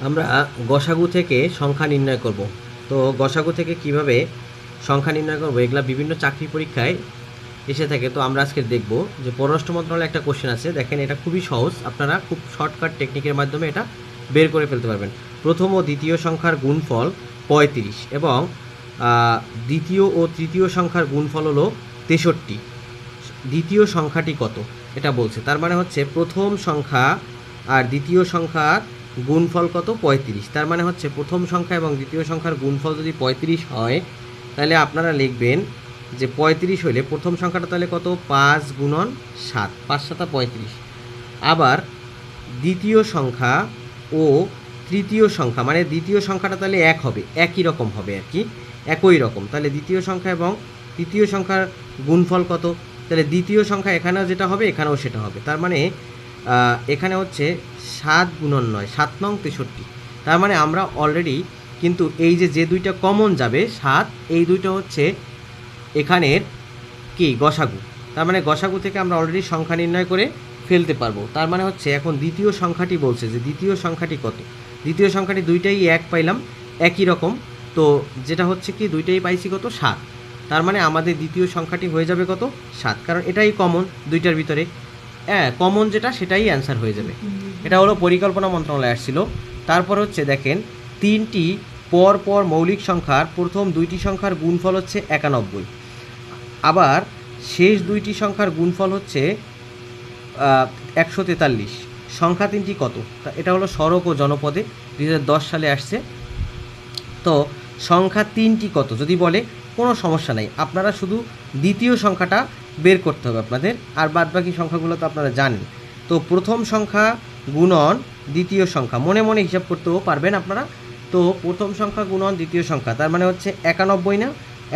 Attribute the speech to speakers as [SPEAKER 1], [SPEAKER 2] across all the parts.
[SPEAKER 1] আমরা গসাগু থেকে সংখ্যা নির্ণয় করব। তো গসাগু থেকে কীভাবে সংখ্যা নির্ণয় করব? এগুলা বিভিন্ন চাকরি পরীক্ষায় এসে থাকে। তো আমরা আজকে দেখব যে পররাষ্ট্র মন্ত্রণালয়ে একটা কোশ্চেন আছে। দেখেন, এটা খুবই সহজ। আপনারা খুব শর্টকাট টেকনিকের মাধ্যমে এটা বের করে ফেলতে পারবেন। প্রথম ও দ্বিতীয় সংখ্যার গুণফল পঁয়ত্রিশ এবং দ্বিতীয় ও তৃতীয় সংখ্যার গুণফল হলো তেষট্টি। দ্বিতীয় সংখ্যাটি কত? এটা বলছে। তার মানে হচ্ছে প্রথম সংখ্যা আর দ্বিতীয় সংখ্যার গুণফল কত? পঁয়ত্রিশ। তার মানে হচ্ছে প্রথম সংখ্যা এবং দ্বিতীয় সংখ্যার গুণফল যদি পঁয়ত্রিশ হয়, তাহলে আপনারা লিখবেন যে পঁয়ত্রিশ হলে প্রথম সংখ্যাটা তাহলে কত? পাঁচ গুণন সাত। পাঁচ সাতা পঁয়ত্রিশ। আবার দ্বিতীয় সংখ্যা ও তৃতীয় সংখ্যা মানে দ্বিতীয় সংখ্যাটা তাহলে এক হবে, একই রকম হবে আর কি, একই রকম। তাহলে দ্বিতীয় সংখ্যা এবং তৃতীয় সংখ্যার গুণফল কত? তাহলে দ্বিতীয় সংখ্যা এখানেও যেটা হবে, এখানেও সেটা হবে। তার মানে এখানে হচ্ছে সাত গুণন নয়, সাত নং তেষট্টি। তার মানে আমরা অলরেডি কিন্তু এই যে যে দুইটা কমন যাবে, সাত, এই দুইটা হচ্ছে এখানের কি? গসাগু। তার মানে গসাগু থেকে আমরা অলরেডি সংখ্যা নির্ণয় করে ফেলতে পারব। তার মানে হচ্ছে এখন দ্বিতীয় সংখ্যাটি বলছে যে দ্বিতীয় সংখ্যাটি কত? দ্বিতীয় সংখ্যাটি দুইটাই এক পাইলাম, একই রকম। তো যেটা হচ্ছে কি, দুইটাই পাইছি কত? সাত। তার মানে আমাদের দ্বিতীয় সংখ্যাটি হয়ে যাবে কত? সাত। কারণ এটাই কমন দুইটার ভিতরে। হ্যাঁ কমন যেটা সেটাই অ্যান্সার হয়ে যাবে। এটা হলো পরিকল্পনা মন্ত্রণালয় আসছিল। তারপর হচ্ছে দেখেন, তিনটি পর পর মৌলিক সংখ্যার, প্রথম দুইটি সংখ্যার গুণফল হচ্ছে একানব্বই। আবার শেষ দুইটি সংখ্যার গুণফল হচ্ছে একশো তেতাল্লিশ। সংখ্যা তিনটি কত? এটা হলো সড়ক ও জনপদে। দু হাজার দশ সালে আসছে। তো সংখ্যা তিনটি কত? যদি বলে কোনো সমস্যা নাই। আপনারা শুধু দ্বিতীয় সংখ্যাটা বের করতে হবে আপনাদের। আর বাদবাকি সংখ্যাগুলো তো আপনারা জানেন। তো প্রথম সংখ্যা গুণন, দ্বিতীয় সংখ্যা। মনে মনে হিসাব করতেও পারবেন আপনারা। তো প্রথম সংখ্যা গুণন, দ্বিতীয় সংখ্যা। তার মানে হচ্ছে একানব্বই না?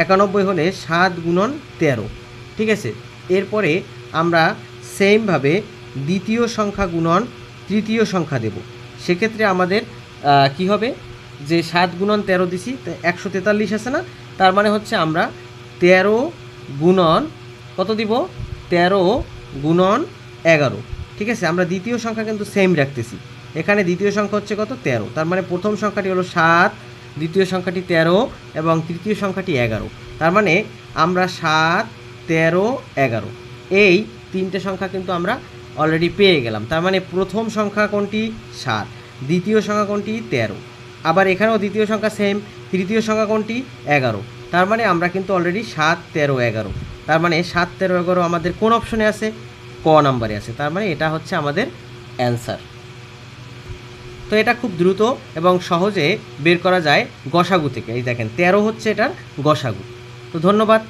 [SPEAKER 1] একানব্বই হলে সাত গুণন তেরো। ঠিক আছে? এরপরে আমরা সেমভাবে দ্বিতীয় সংখ্যা গুণন, তৃতীয় সংখ্যা দেব। সেক্ষেত্রে আমাদের কি হবে? যে সাত গুণন তেরো দিছি একশো তেতাল্লিশ আছে না? তার মানে হচ্ছে আমরা তেরো গুণন, কত দিব? তেরো গুণন এগারো। ঠিক আছে? আমরা দ্বিতীয় সংখ্যা কিন্তু সেম রাখতেছি। এখানে দ্বিতীয় সংখ্যা হচ্ছে কত? তেরো। তার মানে প্রথম সংখ্যাটি হলো সাত, দ্বিতীয় সংখ্যাটি তেরো এবং তৃতীয় সংখ্যাটি এগারো। তার মানে আমরা সাত, তেরো, এগারো। এই তিনটে সংখ্যা কিন্তু আমরা অলরেডি পেয়ে গেলাম। তার মানে প্রথম সংখ্যা কোনটি? সাত। দ্বিতীয় সংখ্যা কোনটি? তেরো। আবার এখানেও দ্বিতীয় সংখ্যা সেম তৃতীয় সংখ্যা কোনটি? এগারো। তার মানে আমরা কিন্তু অলরেডি সাত, তেরো, এগারো। তার মানে সাত, তেরো, এগারো আমাদের কোন অপশনে আছে? ক নাম্বারে আছে। তার মানে এটা হচ্ছে আমাদের অ্যান্সার তো এটা খুব দ্রুত এবং সহজে বের করা যায় গসাগু থেকে। এই দেখেন, তেরো হচ্ছে এটার গসাগু। তো ধন্যবাদ।